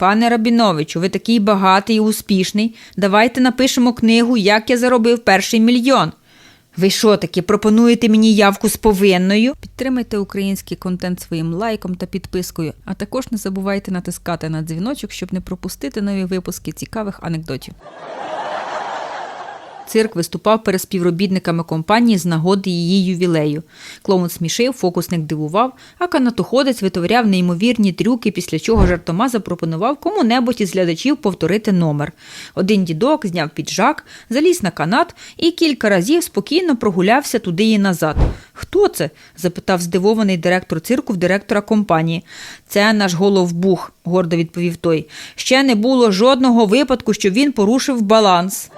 Пане Рабіновичу, ви такий багатий і успішний. Давайте напишемо книгу, як я заробив перший мільйон. Ви що таки пропонуєте мені явку з повинною? Підтримайте український контент своїм лайком та підпискою, а також не забувайте натискати на дзвіночок, щоб не пропустити нові випуски цікавих анекдотів. Цирк виступав перед співробітниками компанії з нагоди її ювілею. Клоун смішив, фокусник дивував, а канатоходець витворяв неймовірні трюки, після чого жартома запропонував кому-небудь із глядачів повторити номер. Один дідок зняв піджак, заліз на канат і кілька разів спокійно прогулявся туди і назад. Хто це? запитав здивований директор цирку в директора компанії. Це наш головбух, гордо відповів той. Ще не було жодного випадку, що він порушив баланс.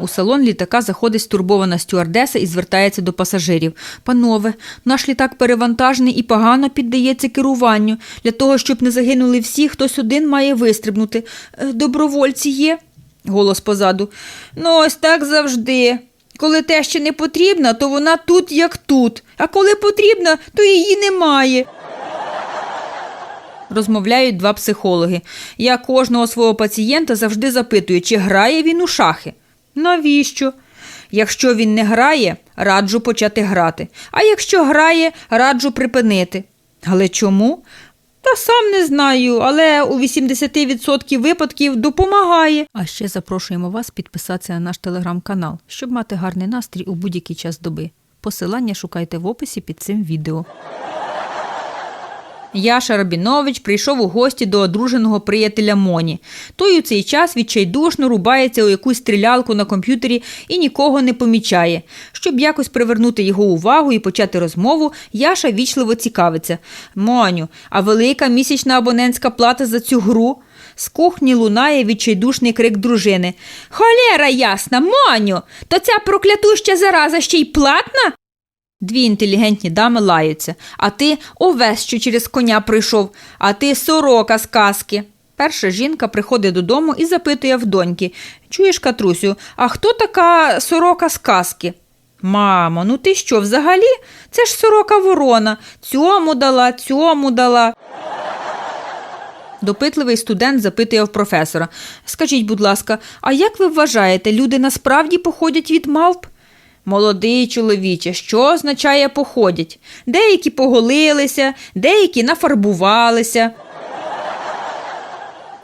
У салон літака заходить стурбована стюардеса і звертається до пасажирів. Панове, наш літак перевантажений і погано піддається керуванню. Для того, щоб не загинули всі, хтось один має вистрибнути. «Е, Добровольці є? Голос позаду. Ну, ось так завжди. Коли те ще не потрібно, то вона тут, як тут. А коли потрібна, то її немає. Розмовляють два психологи. Я кожного свого пацієнта завжди запитую, чи грає він у шахи. Навіщо? Якщо він не грає, раджу почати грати. А якщо грає, раджу припинити. Але чому? Та сам не знаю, але у 80% випадків допомагає. А ще запрошуємо вас підписатися на наш телеграм-канал, щоб мати гарний настрій у будь-який час доби. Посилання шукайте в описі під цим відео. Яша Рабінович прийшов у гості до одруженого приятеля Моні. Той у цей час відчайдушно рубається у якусь стрілялку на комп'ютері і нікого не помічає. Щоб якось привернути його увагу і почати розмову, Яша вічливо цікавиться. Моню, а велика місячна абонентська плата за цю гру? З кухні лунає відчайдушний крик дружини. Холєра ясна, Моню! То ця проклятуща зараза ще й платна? Дві інтелігентні дами лаються, а ти овес, що через коня прийшов, а ти сорока з казки. Перша жінка приходить додому і запитує в доньки Чуєш, Катрусю, а хто така сорока з казки? Мамо, ну ти що, взагалі? Це ж сорока ворона. Цьому дала, цьому дала. Допитливий студент запитує в професора. Скажіть, будь ласка, а як ви вважаєте, люди насправді походять від мавп? Молодий чоловіче, що означає походять? Деякі поголилися, деякі нафарбувалися.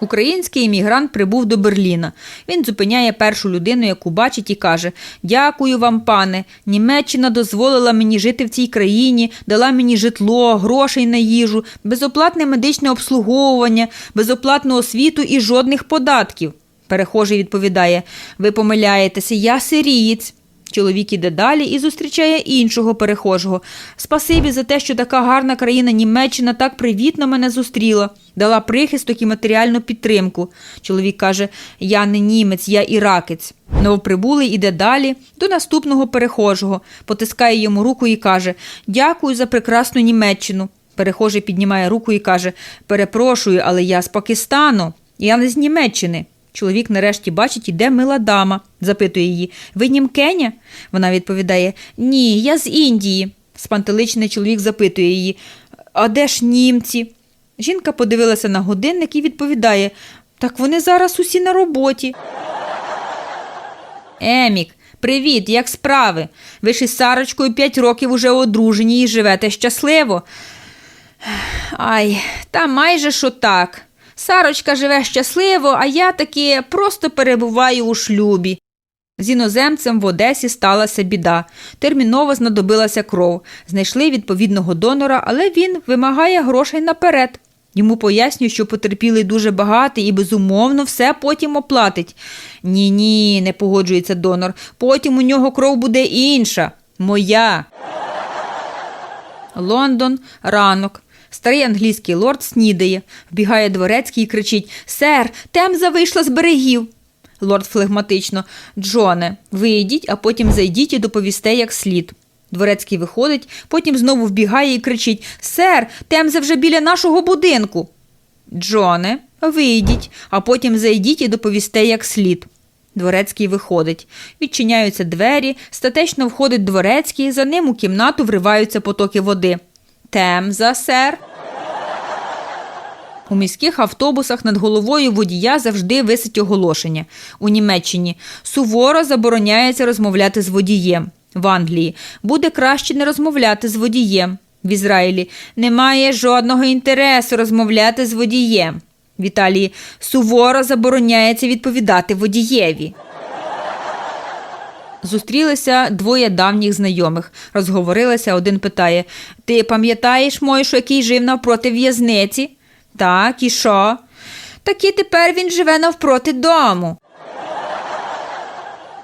Український іммігрант прибув до Берліна. Він зупиняє першу людину, яку бачить, і каже: Дякую вам, пане. Німеччина дозволила мені жити в цій країні, дала мені житло, грошей на їжу, безоплатне медичне обслуговування, безоплатну освіту і жодних податків. Перехожий відповідає: Ви помиляєтеся, я сирієць. Чоловік іде далі і зустрічає іншого перехожого. Спасибі за те, що така гарна країна Німеччина так привітно мене зустріла, дала прихисток і матеріальну підтримку. Чоловік каже: Я не німець, я іракець. Новоприбулий іде далі до наступного перехожого, потискає йому руку і каже: Дякую за прекрасну Німеччину. Перехожий піднімає руку і каже: Перепрошую, але я з Пакистану, я не з Німеччини. Чоловік нарешті бачить, іде мила дама, запитує її Ви німкеня? Вона відповідає Ні, я з Індії. Спантеличений чоловік запитує її А де ж німці? Жінка подивилася на годинник і відповідає Так вони зараз усі на роботі. Емік, привіт, як справи? Ви ж із Сарочкою п'ять років уже одружені і живете щасливо. Ай, та майже що так. Сарочка живе щасливо, а я таки просто перебуваю у шлюбі. З іноземцем в Одесі сталася біда. Терміново знадобилася кров. Знайшли відповідного донора, але він вимагає грошей наперед. Йому пояснюють, що потерпілий дуже багатий і, безумовно, все потім оплатить. Ні, ні, не погоджується донор. Потім у нього кров буде інша. Моя. Лондон, ранок. Старий англійський лорд снідає, вбігає дворецький і кричить Сер, темза вийшла з берегів. Лорд флегматично Джоне, вийдіть, а потім зайдіть і доповісте як слід. Дворецький виходить, потім знову вбігає і кричить Сер, темза вже біля нашого будинку. Джоне, вийдіть, а потім зайдіть і доповісте як слід. Дворецький виходить. Відчиняються двері, статечно входить дворецький, за ним у кімнату вриваються потоки води. Темза, сер. У міських автобусах над головою водія завжди висить оголошення. У Німеччині суворо забороняється розмовляти з водієм. В Англії буде краще не розмовляти з водієм. В Ізраїлі немає жодного інтересу розмовляти з водієм. В Італії суворо забороняється відповідати водієві. Зустрілися двоє давніх знайомих. Розговорилися, один питає: Ти пам'ятаєш Мойшу, який жив навпроти в'язниці? Так, і що? Так і тепер він живе навпроти дому.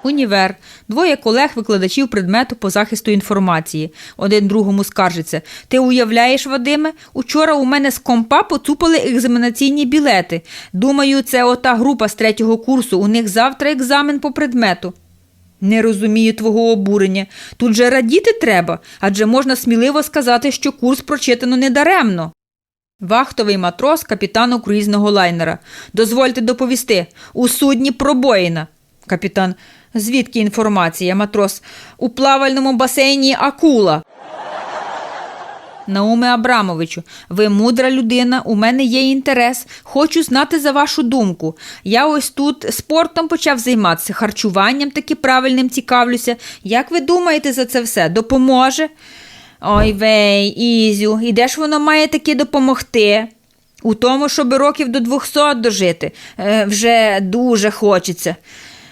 Універ. Двоє колег-викладачів предмету по захисту інформації. Один другому скаржиться. Ти уявляєш, Вадиме? Учора у мене з компа поцупили екзаменаційні білети. Думаю, це ота група з третього курсу. У них завтра екзамен по предмету. Не розумію твого обурення. Тут же радіти треба, адже можна сміливо сказати, що курс прочитано недаремно. Вахтовий матрос капітану круїзного лайнера. Дозвольте доповісти. У судні пробоїна. Капітан. Звідки інформація, матрос? У плавальному басейні акула. Науме Абрамовичу, ви мудра людина, у мене є інтерес. Хочу знати за вашу думку. Я ось тут спортом почав займатися, харчуванням таки правильним цікавлюся. Як ви думаєте за це все? Допоможе? Ой вей, Ізю, і де ж воно має таки допомогти? У тому, щоб років до 200 дожити, е, вже дуже хочеться.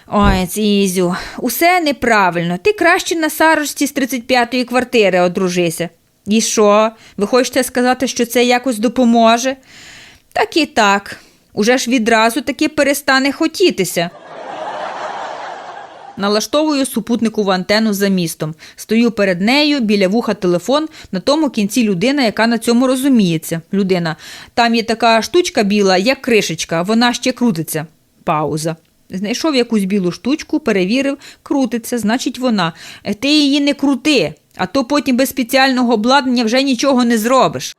Ой, Ізю, усе неправильно. Ти краще на Сарочці з 35-ї квартири одружися. І що? Ви хочете сказати, що це якось допоможе? Так і так. Уже ж відразу таки перестане хотітися. Налаштовую супутникову антенну за містом. Стою перед нею, біля вуха телефон, на тому кінці людина, яка на цьому розуміється. Людина. Там є така штучка біла, як кришечка, вона ще крутиться. Пауза. Знайшов якусь білу штучку, перевірив, крутиться, значить вона. Е, Ти її не крути, а то потім без спеціального обладнання вже нічого не зробиш.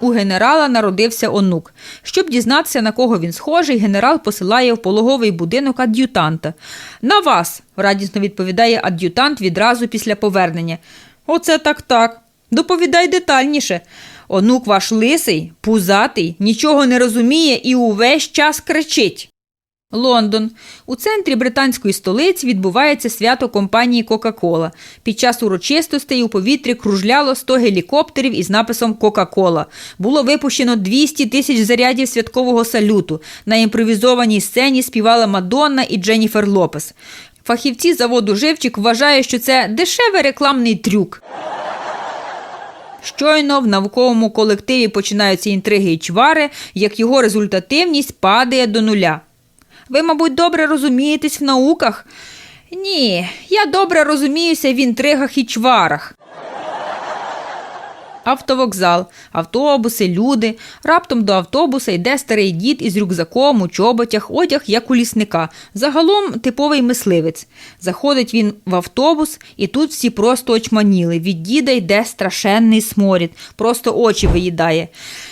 У генерала народився онук. Щоб дізнатися, на кого він схожий, генерал посилає в пологовий будинок ад'ютанта. На вас, радісно відповідає ад'ютант відразу після повернення. Оце так так. Доповідай детальніше. Онук ваш лисий, пузатий, нічого не розуміє і увесь час кричить. Лондон. У центрі британської столиці відбувається свято компанії Кока-Кола. Під час урочистостей у повітрі кружляло 100 гелікоптерів із написом Кока-Кола. Було випущено 200 тисяч зарядів святкового салюту. На імпровізованій сцені співала Мадонна і Дженніфер Лопес. Фахівці заводу Живчик вважають, що це дешевий рекламний трюк. Щойно в науковому колективі починаються інтриги і чвари, як його результативність падає до нуля. Ви, мабуть, добре розумієтесь в науках? Ні, я добре розуміюся в інтригах і чварах. Автовокзал, автобуси, люди. Раптом до автобуса йде старий дід із рюкзаком у чоботях, одяг як у лісника. Загалом типовий мисливець. Заходить він в автобус, і тут всі просто очманіли. Від діда йде страшенний сморід, просто очі виїдає.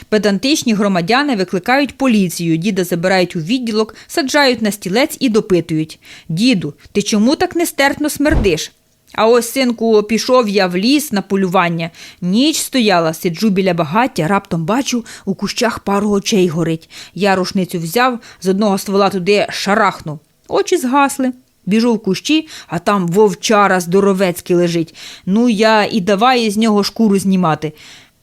Педантичні громадяни викликають поліцію, діда забирають у відділок, саджають на стілець і допитують. Діду, ти чому так нестерпно смердиш? А ось, синку, пішов я в ліс на полювання. Ніч стояла, сиджу біля багаття, раптом бачу, у кущах пару очей горить. Я рушницю взяв, з одного ствола туди шарахнув. Очі згасли. Біжу в кущі, а там вовчара здоровецький лежить. Ну я і давай із нього шкуру знімати.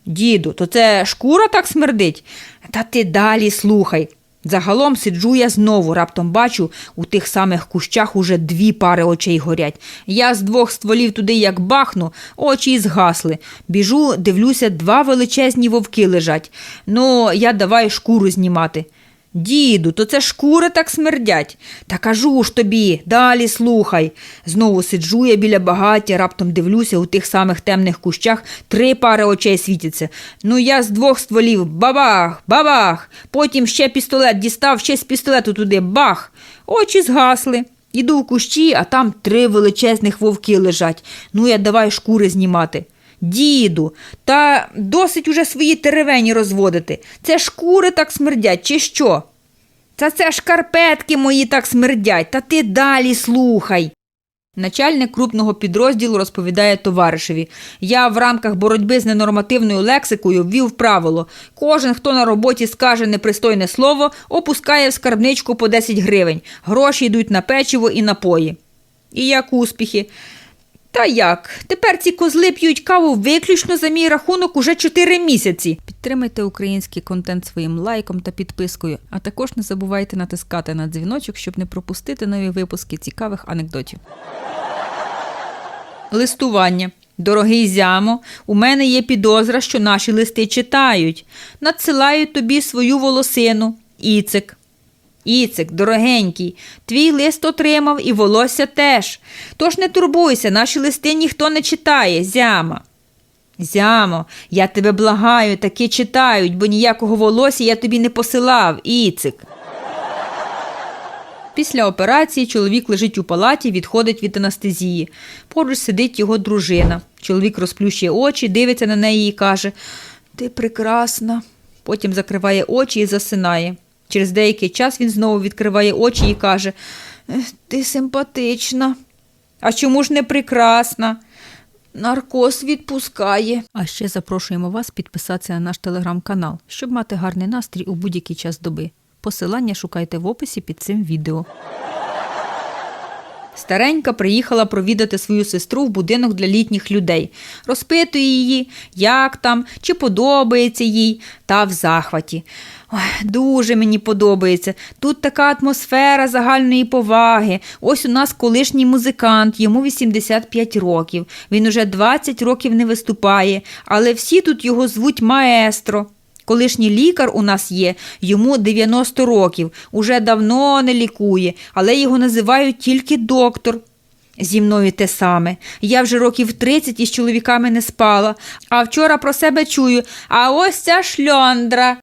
Діду, то це шкура так смердить? Та ти далі слухай. Загалом сиджу я знову, раптом бачу, у тих самих кущах уже дві пари очей горять. Я з двох стволів туди як бахну, очі й згасли. Біжу, дивлюся, два величезні вовки лежать. Ну, я давай шкуру знімати. Діду, то це шкури так смердять. Та кажу ж тобі, далі слухай. Знову сиджу я біля багаття, раптом дивлюся, у тих самих темних кущах три пари очей світяться. Ну я з двох стволів бабах, бабах. Потім ще пістолет дістав, ще з пістолету туди бах. Очі згасли. Іду в кущі, а там три величезних вовки лежать. Ну я давай шкури знімати. Діду, та досить уже свої теревені розводити. Це шкури так смердять, чи що? Та це шкарпетки мої так смердять, та ти далі слухай. Начальник крупного підрозділу розповідає товаришеві: Я в рамках боротьби з ненормативною лексикою ввів правило: кожен, хто на роботі скаже непристойне слово, опускає в скарбничку по 10 гривень. Гроші йдуть на печиво і напої. І як успіхи? Та як? Тепер ці козли п'ють каву виключно за мій рахунок уже 4 місяці. Підтримайте український контент своїм лайком та підпискою, а також не забувайте натискати на дзвіночок, щоб не пропустити нові випуски цікавих анекдотів. Листування. Дорогий зямо, у мене є підозра, що наші листи читають. Надсилаю тобі свою волосину. Іцик. Іцик, дорогенький, твій лист отримав і волосся теж. Тож не турбуйся, наші листи ніхто не читає, зяма. Зямо, я тебе благаю, таки читають, бо ніякого волосся я тобі не посилав, Іцик. Після операції чоловік лежить у палаті, відходить від анестезії. Поруч сидить його дружина. Чоловік розплющує очі, дивиться на неї і каже: Ти прекрасна. Потім закриває очі і засинає. Через деякий час він знову відкриває очі і каже: Ти симпатична. А чому ж не прекрасна? Наркоз відпускає. А ще запрошуємо вас підписатися на наш телеграм-канал, щоб мати гарний настрій у будь-який час доби. Посилання шукайте в описі під цим відео. Старенька приїхала провідати свою сестру в будинок для літніх людей. Розпитує її, як там, чи подобається їй, та в захваті. Ой, дуже мені подобається. Тут така атмосфера загальної поваги. Ось у нас колишній музикант, йому 85 років. Він уже 20 років не виступає, але всі тут його звуть маестро. Колишній лікар у нас є, йому 90 років, уже давно не лікує, але його називають тільки доктор. Зі мною те саме. Я вже років 30 із чоловіками не спала, а вчора про себе чую, а ось ця шльондра.